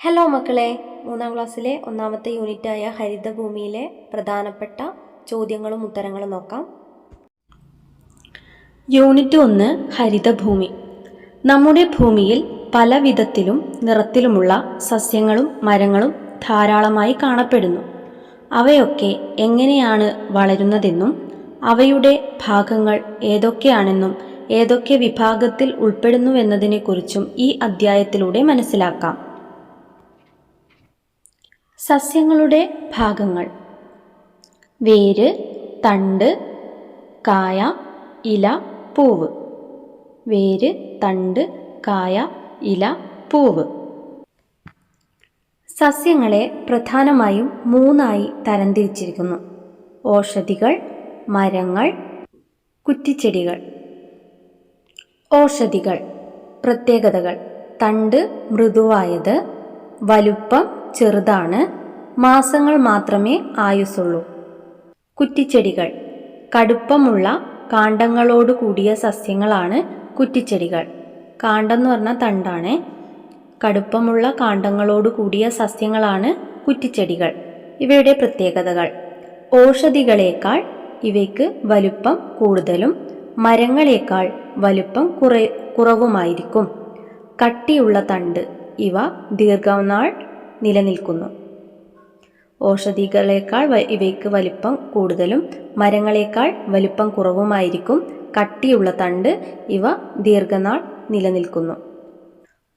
Hello മക്കളെ. മൂന്നാം ക്ലാസ്സിലെ ഒന്നാമത്തെ യൂണിറ്റായ ഹരിതഭൂമിയിലെ പ്രധാനപ്പെട്ട ചോദ്യങ്ങളും ഉത്തരങ്ങളും നോക്കാം. യൂണിറ്റ് ഒന്ന് ഹരിതഭൂമി. നമ്മുടെ ഭൂമിയിൽ പല വിധത്തിലും നിറത്തിലുമുള്ള സസ്യങ്ങളും മരങ്ങളും ധാരാളമായി കാണപ്പെടുന്നു. അവയൊക്കെ എങ്ങനെയാണ് വളരുന്നതെന്നും അവയുടെ ഭാഗങ്ങൾ ഏതൊക്കെയാണെന്നും ഏതൊക്കെ വിഭാഗത്തിൽ ഉൾപ്പെടുന്നുവെന്നതിനെക്കുറിച്ചും ഈ അധ്യായത്തിലൂടെ മനസ്സിലാക്കാം. സസ്യങ്ങളുടെ ഭാഗങ്ങൾ. വേര് തണ്ട് കായ ഇല പൂവ്. വേര് തണ്ട് കായ ഇല പൂവ്. സസ്യങ്ങളെ പ്രധാനമായും മൂന്നായി തരംതിരിച്ചിരിക്കുന്നു. ഓഷധികൾ മരങ്ങൾ കുറ്റിച്ചെടികൾ. ഓഷധികൾ പ്രത്യേകതകൾ. തണ്ട് മൃദുവായത് വലുപ്പം ചെറുതാണ് മാസങ്ങൾ മാത്രമേ ആയുസുള്ളൂ കുറ്റിച്ചെടികൾ. കടുപ്പമുള്ള കാണ്ടങ്ങളോട് കൂടിയ സസ്യങ്ങളാണ് കുറ്റിച്ചെടികൾ. കാണ്ടം എന്ന് പറഞ്ഞാൽ തണ്ടാണ്. കടുപ്പമുള്ള കാണ്ടങ്ങളോട് കൂടിയ സസ്യങ്ങളാണ് കുറ്റിച്ചെടികൾ. ഇവയുടെ പ്രത്യേകതകൾ. ഓഷധികളേക്കാൾ ഇവയ്ക്ക് വലുപ്പം കൂടുതലും മരങ്ങളേക്കാൾ വലുപ്പം കുറേ കുറവുമായിരിക്കും. കട്ടിയുള്ള തണ്ട് ഇവ ദീർഘനാൾ നിലനിൽക്കുന്നു. ഓഷധികളേക്കാൾ ഇവയ്ക്ക് വലിപ്പം കൂടുതലും മരങ്ങളേക്കാൾ വലിപ്പം കുറവുമായിരിക്കും. കട്ടിയുള്ള തണ്ട് ഇവ ദീർഘനാൾ നിലനിൽക്കുന്നു.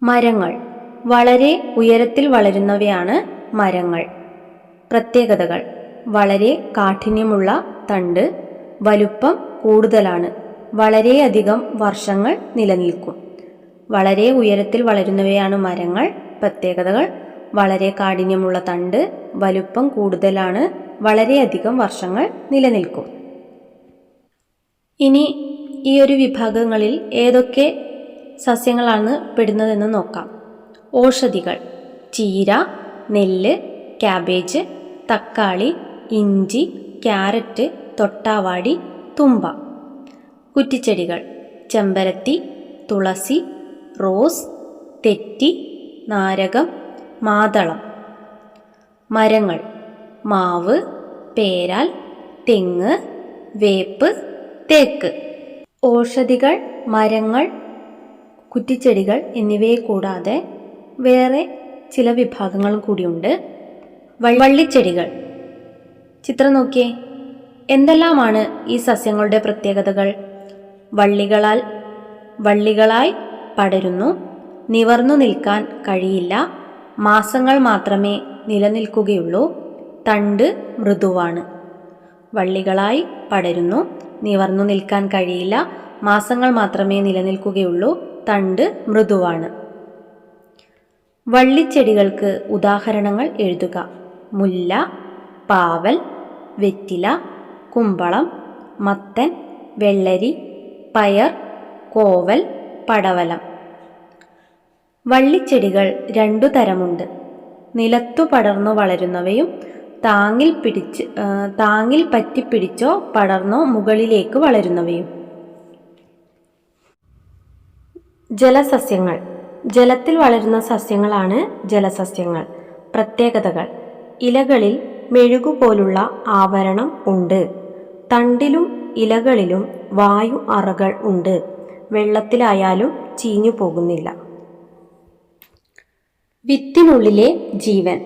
മരങ്ങൾ. വളരെ ഉയരത്തിൽ വളരുന്നവയാണ് മരങ്ങൾ. പ്രത്യേകതകൾ. വളരെ കാഠിന്യമുള്ള തണ്ട്. വലുപ്പം കൂടുതലാണ്. വളരെയധികം വർഷങ്ങൾ നിലനിൽക്കും. വളരെ ഉയരത്തിൽ വളരുന്നവയാണ് മരങ്ങൾ. പ്രത്യേകതകൾ. വളരെ കാഠിന്യമുള്ള തണ്ട്. വലുപ്പം കൂടുതലാണ്. വളരെയധികം വർഷങ്ങൾ നിലനിൽക്കും. ഇനി ഈ ഒരു വിഭാഗങ്ങളിൽ ഏതൊക്കെ സസ്യങ്ങളാണ് പെടുന്നതെന്ന് നോക്കാം. ഓഷധികൾ ചീര നെല്ല് ക്യാബേജ് തക്കാളി ഇഞ്ചി ക്യാരറ്റ് തൊട്ടാവാടി തുമ്പ. കുറ്റിച്ചെടികൾ ചെമ്പരത്തി തുളസി റോസ് തെറ്റി നാരകം മാതളം. മരങ്ങൾ. മാവ് പേരാൽ തെങ്ങ് വേപ്പ് തേക്ക്. ഔഷധികൾ മരങ്ങൾ കുറ്റിച്ചെടികൾ എന്നിവയെ കൂടാതെ വേറെ ചില വിഭാഗങ്ങളും കൂടിയുണ്ട്. വള്ളിച്ചെടികൾ. ചിത്രം നോക്കിയേ. എന്തെല്ലാമാണ് ഈ സസ്യങ്ങളുടെ പ്രത്യേകതകൾ? വള്ളികളാൽ വള്ളികളായി പടരുന്നു നിവർന്നു നിൽക്കാൻ കഴിയില്ല മാസങ്ങൾ മാത്രമേ നിലനിൽക്കുകയുള്ളൂ. തണ്ട് മൃദുവാണ്. വള്ളികളായി പടരുന്നു. നിവർന്നു നിൽക്കാൻ കഴിയില്ല. മാസങ്ങൾ മാത്രമേ നിലനിൽക്കുകയുള്ളൂ. തണ്ട് മൃദുവാണ്. വള്ളിച്ചെടികൾക്ക് ഉദാഹരണങ്ങൾ എഴുതുക. മുല്ല പാവൽ വെറ്റില കുമ്പളം മത്തൻ വെള്ളരി പയർ കോവൽ പടവലം. വള്ളിച്ചെടികൾ രണ്ടു തരമുണ്ട്. നിലത്തു പടർന്നു വളരുന്നവയും താങ്ങിൽ പിടിച്ച് താങ്ങിൽ പറ്റിപ്പിടിച്ചോ പടർന്നോ മുകളിലേക്ക് വളരുന്നവയും. ജലസസ്യങ്ങൾ. ജലത്തിൽ വളരുന്ന സസ്യങ്ങളാണ് ജലസസ്യങ്ങൾ. പ്രത്യേകതകൾ. ഇലകളിൽ മെഴുകു പോലുള്ള ആവരണം ഉണ്ട്. തണ്ടിലും ഇലകളിലും വായു അറകൾ ഉണ്ട്. വെള്ളത്തിലായാലും ചീഞ്ഞു പോകുന്നില്ല വിത്തിനുള്ളിലെ ജീവൻ.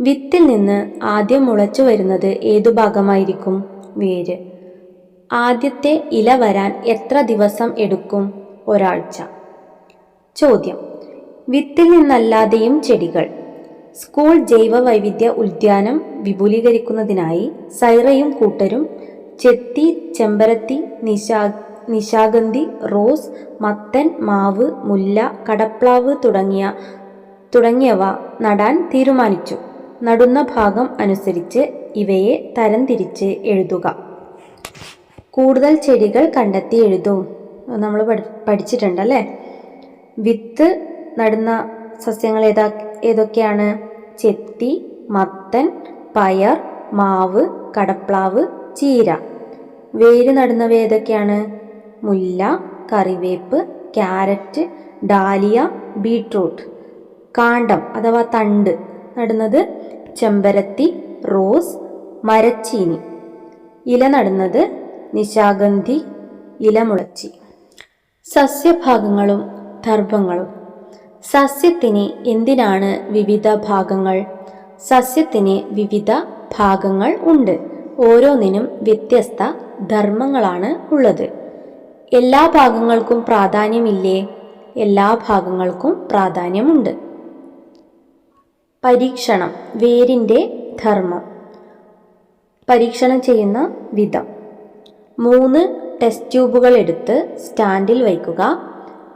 വിത്തിൽ നിന്ന് ആദ്യം മുളച്ചു വരുന്നത് ഏതു ഭാഗമായിരിക്കും? വേര്. ആദ്യത്തെ ഇല വരാൻ എത്ര ദിവസം എടുക്കും? ഒരാഴ്ച. ചോദ്യം. വിത്തിൽ നിന്നല്ലാതെയും ചെടികൾ. സ്കൂൾ ജൈവ വൈവിധ്യ ഉദ്യാനം വിപുലീകരിക്കുന്നതിനായി സൈറയും കൂട്ടരും ചെത്തി ചെമ്പരത്തി നിശാ നിശാഗന്ധി റോസ് മത്തൻ മാവ് മുല്ല കടപ്ലാവ് തുടങ്ങിയ തുടങ്ങിയവ നടാൻ തീരുമാനിച്ചു. നടുന്ന ഭാഗം അനുസരിച്ച് ഇവയെ തരംതിരിച്ച് എഴുതുക. കൂടുതൽ ചെടികൾ കണ്ടെത്തി എഴുതൂ. നമ്മൾ പഠി പഠിച്ചിട്ടുണ്ടല്ലേ? വിത്ത് നടുന്ന സസ്യങ്ങൾ ഏതാ ഏതൊക്കെയാണ്? ചെത്തി മത്തൻ പയർ മാവ് കടപ്ലാവ് ചീര. വേര് നടുന്നവ ഏതൊക്കെയാണ്? മുല്ല കറിവേപ്പ് ക്യാരറ്റ് ഡാലിയ ബീട്രൂട്ട്. കാണ്ഡം അഥവാ തണ്ട്. നടുന്നത് ചെമ്പരത്തി റോസ് മരച്ചീനി. ഇല നടുന്നത് നിശാഗന്ധി ഇലമുളച്ചി. സസ്യഭാഗങ്ങളും ദർഭങ്ങളും. സസ്യത്തിന് എന്തിനാണ് വിവിധ ഭാഗങ്ങൾ? സസ്യത്തിന് വിവിധ ഭാഗങ്ങൾ ഉണ്ട്. ഓരോന്നിനും വ്യത്യസ്ത ധർമ്മങ്ങളാണ് ഉള്ളത്. എല്ലാ ഭാഗങ്ങൾക്കും പ്രാധാന്യമില്ലേ? എല്ലാ ഭാഗങ്ങൾക്കും പ്രാധാന്യമുണ്ട്. പരീക്ഷണം വേരിന്റെ ധർമ്മം. പരീക്ഷണം ചെയ്യുന്ന വിധം. മൂന്ന് ടെസ്റ്റ് ട്യൂബുകൾ എടുത്ത് സ്റ്റാൻഡിൽ വയ്ക്കുക.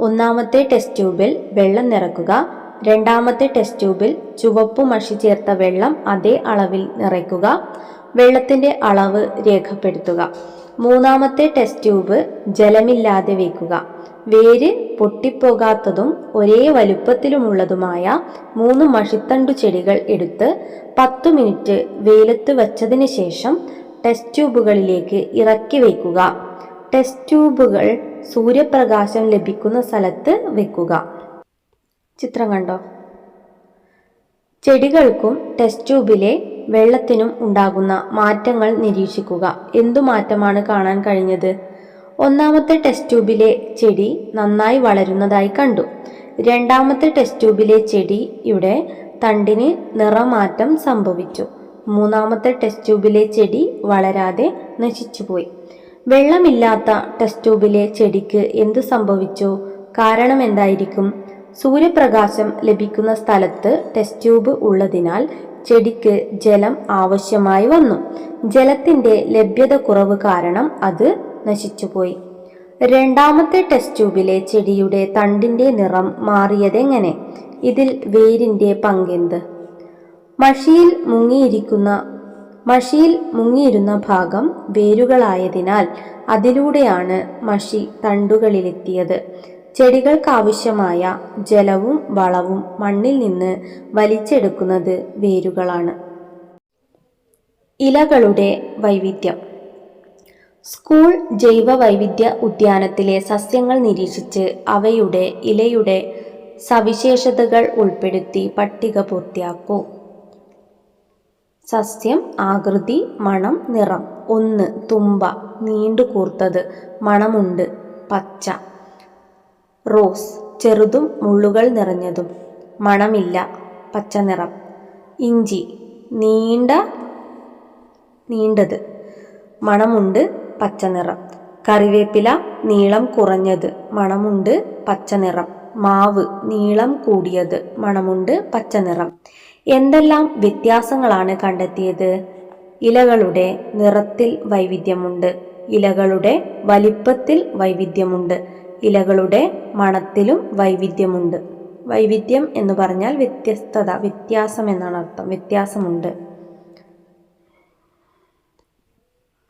ഒന്നാമത്തെ ടെസ്റ്റ് ട്യൂബിൽ വെള്ളം നിറക്കുക. രണ്ടാമത്തെ ടെസ്റ്റ് ട്യൂബിൽ ചുവപ്പ് മഷി ചേർത്ത വെള്ളം അതേ അളവിൽ നിറയ്ക്കുക. വെള്ളത്തിന്റെ അളവ് രേഖപ്പെടുത്തുക. മൂന്നാമത്തെ ടെസ്റ്റ് ട്യൂബ് ജലമില്ലാതെ വയ്ക്കുക വേര് പൊട്ടിപ്പോകാത്തതും ഒരേ വലുപ്പത്തിലുമുള്ളതുമായ മൂന്ന് മഷിത്തണ്ടു ചെടികൾ എടുത്ത് പത്തു മിനിറ്റ് വെയിലത്ത് വച്ചതിന് ശേഷം ടെസ്റ്റ് ട്യൂബുകളിലേക്ക് ഇറക്കി വയ്ക്കുക ടെസ്റ്റ് ട്യൂബുകൾ സൂര്യപ്രകാശം ലഭിക്കുന്ന സ്ഥലത്ത് വെക്കുക. ചിത്രം കണ്ടോ? ചെടികൾക്കും ടെസ്റ്റ് ട്യൂബിലെ വെള്ളത്തിനും ഉണ്ടാകുന്ന മാറ്റങ്ങൾ നിരീക്ഷിക്കുക. എന്തു മാറ്റമാണ് കാണാൻ കഴിഞ്ഞത്? ഒന്നാമത്തെ ടെസ്റ്റ് ട്യൂബിലെ ചെടി നന്നായി വളരുന്നതായി കണ്ടു. രണ്ടാമത്തെ ടെസ്റ്റ് ട്യൂബിലെ ചെടി ചെടിയുടെ തണ്ടിന് നിറമാറ്റം സംഭവിച്ചു. മൂന്നാമത്തെ ടെസ്റ്റ് ട്യൂബിലെ ചെടി വളരാതെ നശിച്ചുപോയി. വെള്ളമില്ലാത്ത ടെസ്റ്റ് ട്യൂബിലെ ചെടിക്ക് എന്തു സംഭവിച്ചു? കാരണം എന്തായിരിക്കും? സൂര്യപ്രകാശം ലഭിക്കുന്ന സ്ഥലത്ത് ടെസ്റ്റ് ട്യൂബ് ഉള്ളതിനാൽ ചെടിക്ക് ജലം ആവശ്യമായി വന്നു. ജലത്തിന്റെ ലഭ്യത കുറവ് കാരണം അത് നശിച്ചുപോയി. രണ്ടാമത്തെ ടെസ്റ്റ് ട്യൂബിലെ ചെടിയുടെ തണ്ടിന്റെ നിറം മാറിയതെങ്ങനെ? ഇതിൽ വേരിന്റെ പങ്കെന്ത്? മഷിയിൽ മുങ്ങിയിരിക്കുന്ന മഷിയിൽ മുങ്ങിയിരുന്ന ഭാഗം വേരുകളായതിനാൽ അതിലൂടെയാണ് മഷി തണ്ടുകളിലെത്തിയത്. ചെടികൾക്കാവശ്യമായ ജലവും വളവും മണ്ണിൽ നിന്ന് വലിച്ചെടുക്കുന്നത് വേരുകളാണ്. ഇലകളുടെ വൈവിധ്യം. സ്കൂൾ ജൈവ വൈവിധ്യ ഉദ്യാനത്തിലെ സസ്യങ്ങൾ നിരീക്ഷിച്ച് അവയുടെ ഇലയുടെ സവിശേഷതകൾ ഉൾപ്പെടുത്തി പട്ടിക പൂർത്തിയാക്കൂ. സസ്യം ആകൃതി മണം നിറം. ഒന്ന് തുമ്പ. നീണ്ടു കൂർത്തത്. മണമുണ്ട്. പച്ച. റോസ്. ചെറുതും മുള്ളുകൾ നിറഞ്ഞതും. മണമില്ല. പച്ച നിറം. ഇഞ്ചി. നീണ്ട നീണ്ടത്. മണമുണ്ട്. പച്ച നിറം കറിവേപ്പില നീളം കുറഞ്ഞത് മണമുണ്ട് പച്ച നിറം മാവ് നീളം കൂടിയത് മണമുണ്ട് പച്ച നിറം എന്തെല്ലാം വ്യത്യാസങ്ങളാണ് കണ്ടെത്തിയത്? ഇലകളുടെ നിറത്തിൽ വൈവിധ്യമുണ്ട്. ഇലകളുടെ വലിപ്പത്തിൽ വൈവിധ്യമുണ്ട്. ഇലകളുടെ മണത്തിലും വൈവിധ്യമുണ്ട്. വൈവിധ്യം എന്ന് പറഞ്ഞാൽ വ്യത്യസ്തത വ്യത്യാസം എന്നാണ് അർത്ഥം. വ്യത്യാസമുണ്ട്.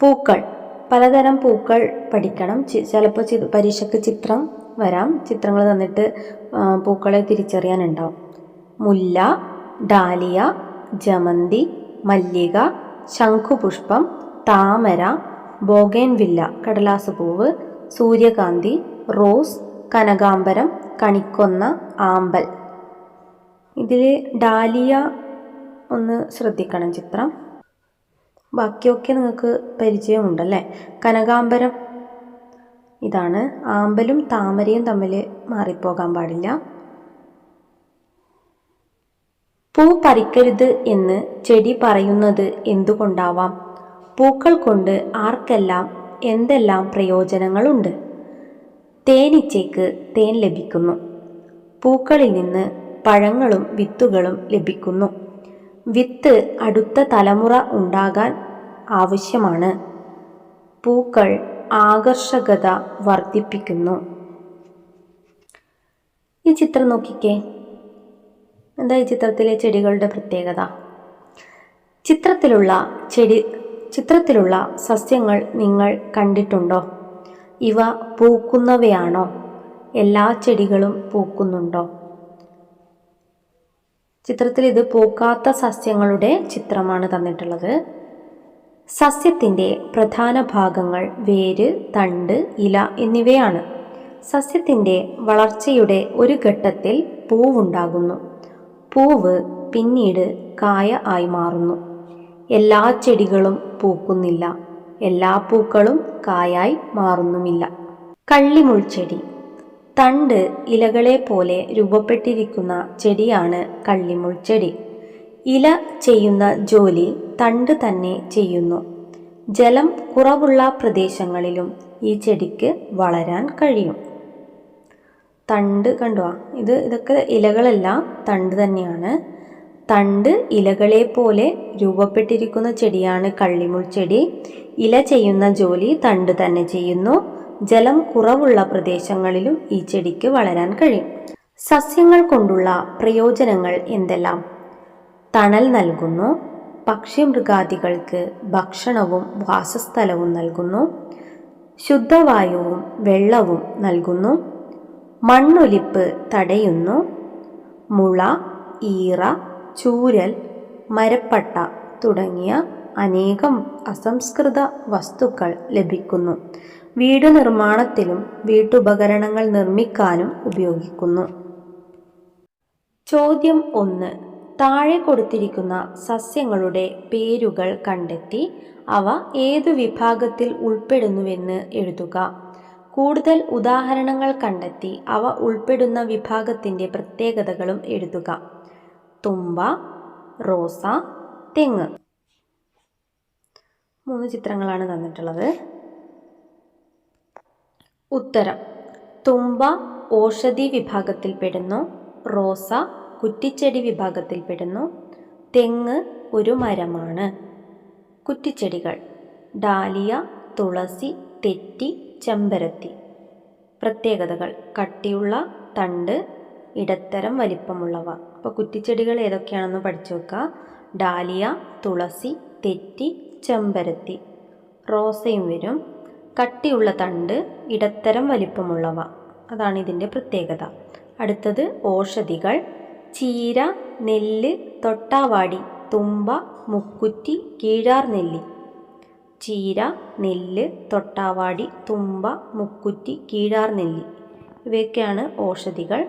പൂക്കൾ. പലതരം പൂക്കൾ പഠിക്കണം. ചിലപ്പോൾ ചി പരീക്ഷയ്ക്ക് ചിത്രം വരാം. ചിത്രങ്ങൾ തന്നിട്ട് പൂക്കളെ തിരിച്ചറിയാനുണ്ടാവും. മുല്ല ഡാലിയ ജമന്തി മല്ലിക ശംഖുപുഷ്പം താമര ബോഗേൻവില്ല കടലാസ് പൂവ് സൂര്യകാന്തി റോസ് കനകാംബരം കണിക്കൊന്ന ആമ്പൽ. ഇതിൽ ഡാലിയ ഒന്ന് ശ്രദ്ധിക്കണം ചിത്രം. ബാക്കിയൊക്കെ നിങ്ങൾക്ക് പരിചയമുണ്ടല്ലേ? കനകാംബരം. ഇതാണ്. ആമ്പലും താമരയും തമ്മിൽ മാറിപ്പോകാൻ പാടില്ല. പൂ പറിക്കരുത് എന്ന് ചെടി പറയുന്നത് എന്തുകൊണ്ടാവാം? പൂക്കൾ കൊണ്ട് ആർക്കെല്ലാം എന്തെല്ലാം പ്രയോജനങ്ങളുണ്ട്? തേനീച്ചയ്ക്ക് തേൻ ലഭിക്കുന്നു. പൂക്കളിൽ നിന്ന് പഴങ്ങളും വിത്തുകളും ലഭിക്കുന്നു. വിത്ത് അടുത്ത തലമുറ ഉണ്ടാകാൻ ആവശ്യമാണ്. പൂക്കൾ ആകർഷകത വർദ്ധിപ്പിക്കുന്നു. ഈ ചിത്രം നോക്കിക്കേ. എന്താ ഈ ചിത്രത്തിലെ ചെടികളുടെ പ്രത്യേകത? ചിത്രത്തിലുള്ള ചെടി ചിത്രത്തിലുള്ള സസ്യങ്ങൾ നിങ്ങൾ കണ്ടിട്ടുണ്ടോ? ഇവ പൂക്കുന്നവയാണോ? എല്ലാ ചെടികളും പൂക്കുന്നുണ്ടോ? ചിത്രത്തിൽ ഇത് പൂക്കാത്ത സസ്യങ്ങളുടെ ചിത്രമാണ് തന്നിട്ടുള്ളത്. സസ്യത്തിന്റെ പ്രധാന ഭാഗങ്ങൾ വേര് തണ്ട് ഇല എന്നിവയാണ്. സസ്യത്തിന്റെ വളർച്ചയുടെ ഒരു ഘട്ടത്തിൽ പൂവുണ്ടാകുന്നു. പൂവ് പിന്നീട് കായ ആയി മാറുന്നു. എല്ലാ ചെടികളും പൂക്കുന്നില്ല. എല്ലാ പൂക്കളും കായായി മാറുന്നുമില്ല. കള്ളിമുൾച്ചെടി. തണ്ട് ഇലകളെ പോലെ രൂപപ്പെട്ടിരിക്കുന്ന ചെടിയാണ് കള്ളിമുൾച്ചെടി ഇല ചെയ്യുന്ന ജോലി തണ്ട് തന്നെ ചെയ്യുന്നു. ജലം കുറവുള്ള പ്രദേശങ്ങളിലും ഈ ചെടിക്ക് വളരാൻ കഴിയും. തണ്ട് കണ്ടുവാ ഇത് ഇതൊക്കെ ഇലകളല്ല തണ്ട് തന്നെയാണ്. തണ്ട് ഇലകളെ പോലെ രൂപപ്പെട്ടിരിക്കുന്ന ചെടിയാണ് കള്ളിമുൾ ചെടി. ഇല ചെയ്യുന്ന ജോലി തണ്ട് തന്നെ ചെയ്യുന്നു. ജലം കുറവുള്ള പ്രദേശങ്ങളിലും ഈ ചെടിക്ക് വളരാൻ കഴിയും. സസ്യങ്ങൾ കൊണ്ടുള്ള പ്രയോജനങ്ങൾ എന്തെല്ലാം? തണൽ നൽകുന്നു പക്ഷിമൃഗാദികൾക്ക് ഭക്ഷണവും വാസസ്ഥലവും നൽകുന്നു ശുദ്ധവായുവും വെള്ളവും നൽകുന്നു മണ്ണൊലിപ്പ് തടയുന്നു മുള ഈറ ചൂരൽ മരപ്പട്ട തുടങ്ങിയ അനേകം അസംസ്കൃത വസ്തുക്കൾ ലഭിക്കുന്നു. വീടു നിർമ്മാണത്തിലും വീട്ടുപകരണങ്ങൾ നിർമ്മിക്കാനും ഉപയോഗിക്കുന്നു. ചോദ്യം ഒന്ന്. താഴെ കൊടുത്തിരിക്കുന്ന സസ്യങ്ങളുടെ പേരുകൾ കണ്ടെത്തി അവ ഏതു വിഭാഗത്തിൽ ഉൾപ്പെടുന്നുവെന്ന് എഴുതുക. കൂടുതൽ ഉദാഹരണങ്ങൾ കണ്ടെത്തി അവ ഉൾപ്പെടുന്ന വിഭാഗത്തിന്റെ പ്രത്യേകതകളും എഴുതുക. തുമ്പ റോസ തെങ്ങ്. മൂന്ന് ചിത്രങ്ങളാണ് തന്നിട്ടുള്ളത്. ഉത്തരം. തുമ്പ ഓഷധി വിഭാഗത്തിൽപ്പെടുന്നു റോസ കുറ്റിച്ചെടി വിഭാഗത്തിൽപ്പെടുന്നു തെങ്ങ് ഒരു മരമാണ്. കുറ്റിച്ചെടികൾ. ഡാലിയ തുളസി തെറ്റി ചെമ്പരത്തി. പ്രത്യേകതകൾ. കട്ടിയുള്ള തണ്ട് ഇടത്തരം വലിപ്പമുള്ളവ. അപ്പോൾ കുറ്റിച്ചെടികൾ ഏതൊക്കെയാണെന്ന് പഠിച്ചു വെക്കുക ഡാലിയ തുളസി തെറ്റി ചെമ്പരത്തി. റോസയും വരും. കട്ടിയുള്ള തണ്ട് ഇടത്തരം വലിപ്പമുള്ളവ. അതാണ് ഇതിന്റെ പ്രത്യേകത. അടുത്തത് ഓഷധികൾ. ചീര നെല്ല് തൊട്ടാവാടി തുമ്പ മുക്കുറ്റി കീഴാർ നെല്ലി. ചീര നെല്ല് തൊട്ടാവാടി തുമ്പ മുക്കുറ്റി കീഴാർ നെല്ലി. ഇവയൊക്കെയാണ് ഓഷധികൾ.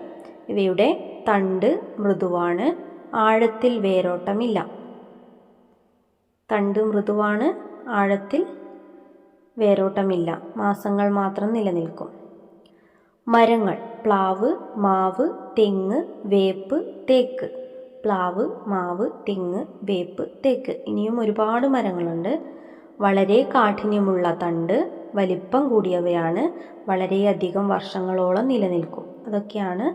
ഇവയുടെ തണ്ട് മൃദുവാണ്. ആഴത്തിൽ വേരോട്ടമില്ല. തണ്ട് മൃദുവാണ്. ആഴത്തിൽ വേരോട്ടമില്ല. മാസങ്ങൾ മാത്രം നിലനിൽക്കും. മരങ്ങൾ പ്ലാവ് മാവ് തെങ്ങ് വേപ്പ് തേക്ക്. പ്ലാവ് മാവ് തെങ്ങ് വേപ്പ് തേക്ക്. ഇനിയും ഒരുപാട് മരങ്ങളുണ്ട്. വളരെ കാഠിന്യമുള്ള തണ്ട് വലിപ്പം കൂടിയവയാണ്. വളരെയധികം വർഷങ്ങളോളം നിലനിൽക്കും. അതൊക്കെയാണ്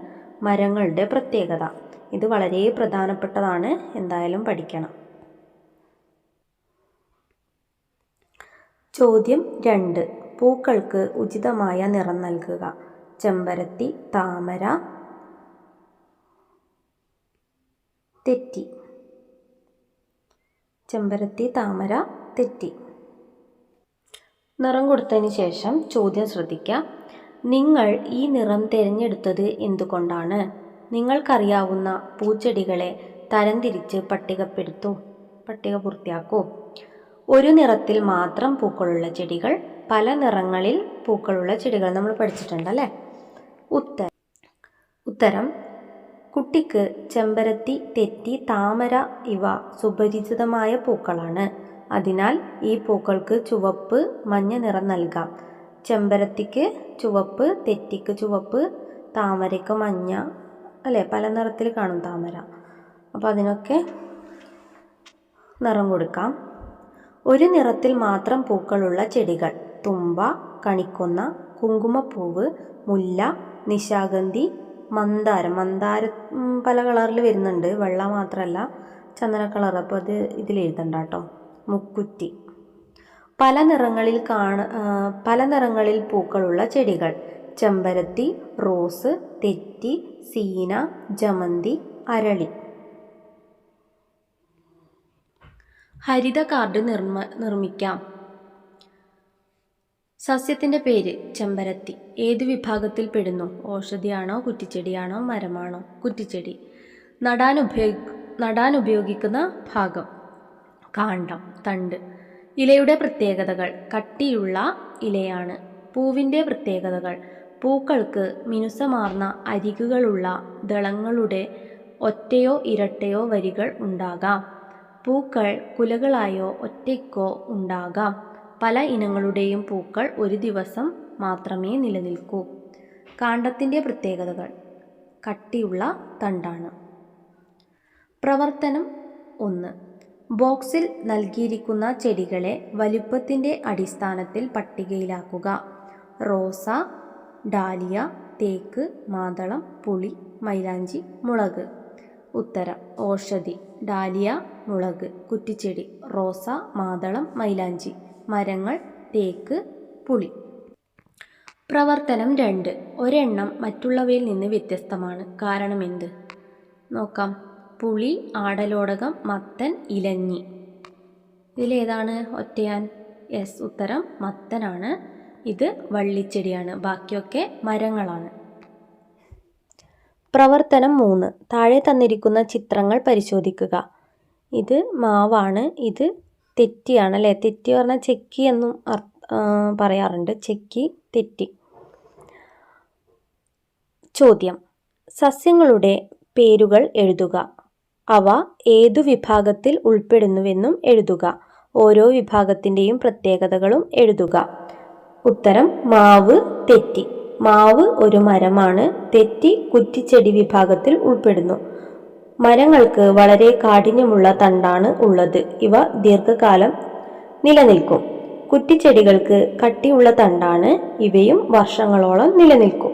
മരങ്ങളുടെ പ്രത്യേകത. ഇത് വളരെ പ്രധാനപ്പെട്ടതാണ്. എന്തായാലും പഠിക്കണം. ചോദ്യം രണ്ട്. പൂക്കൾക്ക് ഉചിതമായ നിറം നൽകുക. ചെമ്പരത്തി താമര. തെറ്റി. ചെമ്പരത്തി താമര തെറ്റി. നിറം കൊടുത്തതിന് ശേഷം ചോദ്യം ശ്രദ്ധിക്കുക നിങ്ങൾ ഈ നിറം തിരഞ്ഞെടുത്തത് എന്തുകൊണ്ടാണ്? നിങ്ങൾക്കറിയാവുന്ന പൂച്ചെടികളെ തരംതിരിച്ച് പട്ടികപ്പെടുത്തൂ. പട്ടിക പൂർത്തിയാക്കൂ. ഒരു നിറത്തിൽ മാത്രം പൂക്കളുള്ള ചെടികൾ പല നിറങ്ങളിൽ പൂക്കളുള്ള ചെടികൾ നമ്മൾ പഠിച്ചിട്ടുണ്ട് അല്ലേ? ഉത്തരം. ഉത്തരം കുട്ടിക്ക് ചെമ്പരത്തി തെറ്റി താമര ഇവ സുപരിചിതമായ പൂക്കളാണ്. അതിനാൽ ഈ പൂക്കൾക്ക് ചുവപ്പ് മഞ്ഞ നിറം നൽകാം. ചെമ്പരത്തിക്ക് ചുവപ്പ് തെറ്റിക്ക് ചുവപ്പ് താമരയ്ക്ക് മഞ്ഞ അല്ലേ? പല നിറത്തിൽ കാണും താമര. അപ്പോൾ അതിനൊക്കെ നിറം കൊടുക്കാം. ഒരു നിറത്തിൽ മാത്രം പൂക്കളുള്ള ചെടികൾ. തുമ്പ കണിക്കൊന്ന കുങ്കുമപ്പൂവ് മുല്ല നിശാഗന്ധി മന്ദാരം. മന്ദാരം പല കളറിൽ വരുന്നുണ്ട്. വെള്ള മാത്രമല്ല ചന്ദന കളർ. അപ്പോൾ അത് ഇതിൽ എഴുതണ്ട കേട്ടോ മുക്കുറ്റി. പല നിറങ്ങളിൽ കാണ പല നിറങ്ങളിൽ പൂക്കളുള്ള ചെടികൾ. ചെമ്പരത്തി റോസ് തെറ്റി സീന ജമന്തി അരളി. ഹരിത കാർഡ് നിർമ്മ നിർമ്മിക്കാം. സസ്യത്തിന്റെ പേര് ചെമ്പരത്തി. ഏത് വിഭാഗത്തിൽ പെടുന്നു? ഔഷധിയാണോ കുറ്റിച്ചെടിയാണോ മരമാണോ? കുറ്റിച്ചെടി. നടാൻ ഉപയോഗി നടാൻ ഉപയോഗിക്കുന്ന ഭാഗം. കാണ്ടം തണ്ട്. ഇലയുടെ പ്രത്യേകതകൾ. കട്ടിയുള്ള ഇലയാണ്. പൂവിന്റെ പ്രത്യേകതകൾ. പൂക്കൾക്ക് മിനുസമാർന്ന അരികുകളുള്ള ദളങ്ങളുടെ ഒറ്റയോ ഇരട്ടയോ വരികൾ ഉണ്ടാകാം. പൂക്കൾ കുലകളായോ ഒറ്റയ്ക്കോ ഉണ്ടാകാം. പല ഇനങ്ങളുടെയും പൂക്കൾ ഒരു ദിവസം മാത്രമേ നിലനിൽക്കൂ. കാണ്ടത്തിന്റെ പ്രത്യേകതകൾ. കട്ടിയുള്ള തണ്ടാണ്. പ്രവർത്തനം ഒന്ന്. ബോക്സിൽ നൽകിയിരിക്കുന്ന ചെടികളെ വലുപ്പത്തിന്റെ അടിസ്ഥാനത്തിൽ പട്ടികയിലാക്കുക. റോസ ഡാലിയ തേക്ക് മാതളം പുളി മൈലാഞ്ചി മുളക്. ഉത്തരം. ഓഷധി. ഡാലിയ മുളക്. കുറ്റിച്ചെടി. റോസ മാതളം മൈലാഞ്ചി. മരങ്ങൾ തേക്ക് പുളി. പ്രവർത്തനം രണ്ട്. ഒരെണ്ണം മറ്റുള്ളവയിൽ നിന്ന് വ്യത്യസ്തമാണ്. കാരണം എന്ത് നോക്കാം. പുളി ആടലോടകം മത്തൻ ഇലഞ്ഞി. ഇതിലേതാണ് ഒറ്റയാൻ? യെസ്. ഉത്തരം മത്തനാണ്. ഇത് വള്ളിച്ചെടിയാണ്. ബാക്കിയൊക്കെ മരങ്ങളാണ്. പ്രവർത്തനം മൂന്ന്. താഴെ തന്നിരിക്കുന്ന ചിത്രങ്ങൾ പരിശോധിക്കുക. ഇത് മാവാണ്. ഇത് തെറ്റിയാണ് അല്ലേ? തെറ്റി പറഞ്ഞാൽ ചെക്കി എന്നും പറയാറുണ്ട്. ചെക്കി തെറ്റി. ചോദ്യം. സസ്യങ്ങളുടെ പേരുകൾ എഴുതുക. അവ ഏതു വിഭാഗത്തിൽ ഉൾപ്പെടുന്നുവെന്നും എഴുതുക. ഓരോ വിഭാഗത്തിന്റെയും പ്രത്യേകതകളും എഴുതുക. ഉത്തരം മാവ് തെറ്റി. മാവ് ഒരു മരമാണ്. തെറ്റി കുറ്റിച്ചെടി വിഭാഗത്തിൽ ഉൾപ്പെടുന്നു. മരങ്ങൾക്ക് വളരെ കാഠിന്യമുള്ള തണ്ടാണ് ഉള്ളത്. ഇവ ദീർഘകാലം നിലനിൽക്കും. കുറ്റിച്ചെടികൾക്ക് കട്ടിയുള്ള തണ്ടാണ്. ഇവയും വർഷങ്ങളോളം നിലനിൽക്കും.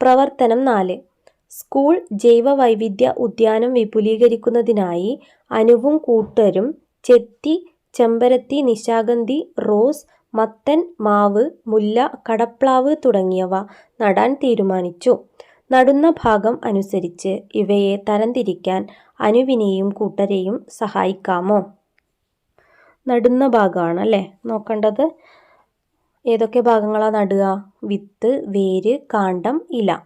പ്രവർത്തനം നാല്. സ്കൂൾ ജൈവ വൈവിധ്യ ഉദ്യാനം വിപുലീകരിക്കുന്നതിനായി അനുവും കൂട്ടരും ചെത്തി ചെമ്പരത്തി നിശാഗന്ധി റോസ് മത്തൻ മാവ് മുല്ല കടപ്ലാവ് തുടങ്ങിയവ നടാൻ തീരുമാനിച്ചു. നടുന്ന ഭാഗം അനുസരിച്ച് ഇവയെ തരംതിരിക്കാൻ അനുവിനെയും കൂട്ടരെയും സഹായിക്കാമോ? നടുന്ന ഭാഗമാണ് അല്ലേ? നോക്കേണ്ടത്. ഏതൊക്കെ ഭാഗങ്ങളാണ് നടുക? വിത്ത് വേര് കാണ്ടം ഇല.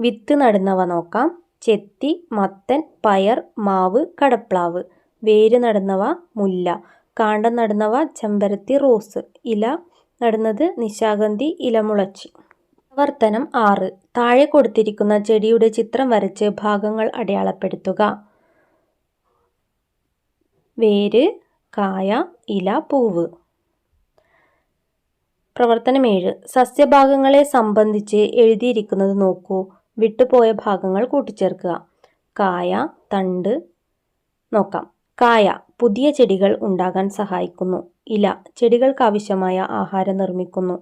വിത്ത് നടുന്നവ നോക്കാം. ചെത്തി മത്തൻ പയർ മാവ് കടപ്ലാവ്. വേര് നടുന്നവ മുല്ല. കാണ്ഡം നടുന്നവ ചെമ്പരത്തി റോസ്. ഇല നടുന്നത് നിശാഗന്ധി ഇലമുളച്ചി. പ്രവർത്തനം ആറ്. താഴെ കൊടുത്തിരിക്കുന്ന ചെടിയുടെ ചിത്രം വരച്ച് ഭാഗങ്ങൾ അടയാളപ്പെടുത്തുക. വേര് കായ ഇല പൂവ്. പ്രവർത്തനം ഏഴ്. സസ്യഭാഗങ്ങളെ സംബന്ധിച്ച് എഴുതിയിരിക്കുന്നത് നോക്കൂ. വിട്ടുപോയ ഭാഗങ്ങൾ കൂട്ടിച്ചേർക്കുക. കായ തണ്ട് നോക്കാം. കായ പുതിയ ചെടികൾ ഉണ്ടാകാൻ സഹായിക്കുന്നു. ഇല ചെടികൾക്കാവശ്യമായ ആഹാരം നിർമ്മിക്കുന്നു.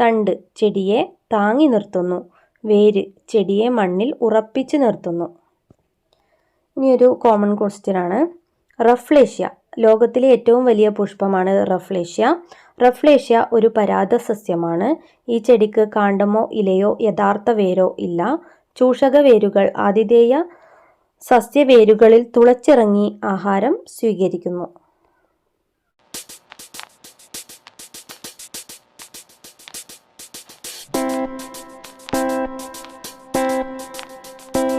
തണ്ട് ചെടിയെ താങ്ങി നിർത്തുന്നു. വേര് ചെടിയെ മണ്ണിൽ ഉറപ്പിച്ചു നിർത്തുന്നു. ഇനിയൊരു കോമൺ ക്വസ്റ്റ്യൻ ആണ്. റഫ്ലേഷ്യ ലോകത്തിലെ ഏറ്റവും വലിയ പുഷ്പമാണ് റഫ്ലേഷ്യ. റഫ്ലേഷ്യ ഒരു പരാത സസ്യമാണ് ഈ ചെടിക്ക് കാണ്ടമോ ഇലയോ യഥാർത്ഥ വേരോ ഇല്ല. ചൂഷക വേരുകൾ ആതിഥേയ സസ്യവേരുകളിൽ തുളച്ചിറങ്ങി ആഹാരം സ്വീകരിക്കുന്നു.